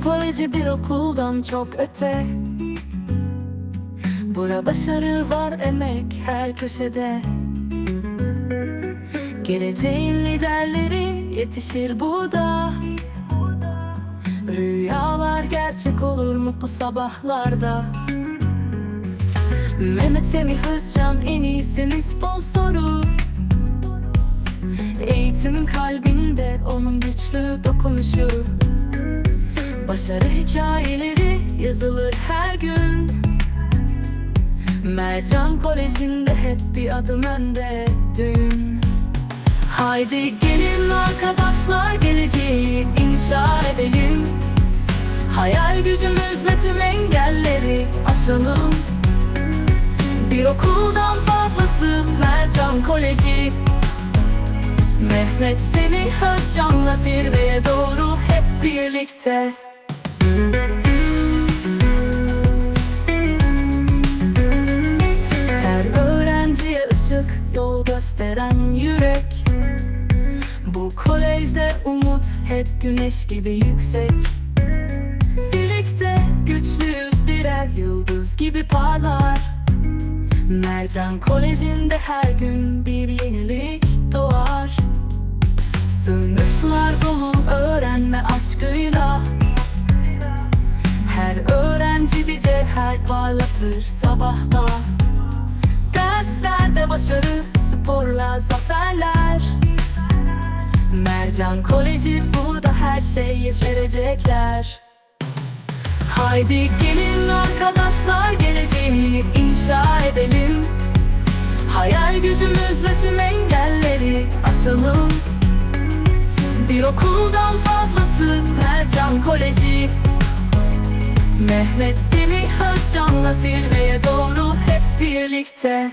Koleji bir okuldan çok öte. Bura başarı var emek her köşede. Geleceğin liderleri yetişir burada Rüyalar gerçek olur mutlu sabahlarda. Mehmet Semih Özcan en iyisinin sponsoru. Eğitimin kalbinde onun güçlü dokunuşu Başarı hikayeleri yazılır her gün. Mercan Koleji'nde hep bir adım önde dün. Haydi gelin arkadaşlar geleceği inşa edelim. Hayal gücümüzle tüm engelleri aşalım. Bir okuldan fazlası Mercan Koleji. Mehmet Semih Özcan'la zirveye doğru hep birlikte Her öğrenciye ışık yol gösteren yürek. Bu kolejde umut hep güneş gibi yüksek. Birlikte güçlüyüz birer yıldız gibi parlar. Mercan Koleji'nde her gün bir yenilik doğar. Sınıflar cevher parlatır sabahla Derslerde başarı, sporla zaferler. Mercan Koleji burada her şey yeşerecekler. Haydi gelin arkadaşlar geleceği inşa edelim. Hayal gücümüzle tüm engelleri aşalım. Bir okuldan fazlası Mercan Koleji Mehmet Semih Özcan'la zirveye doğru hep birlikte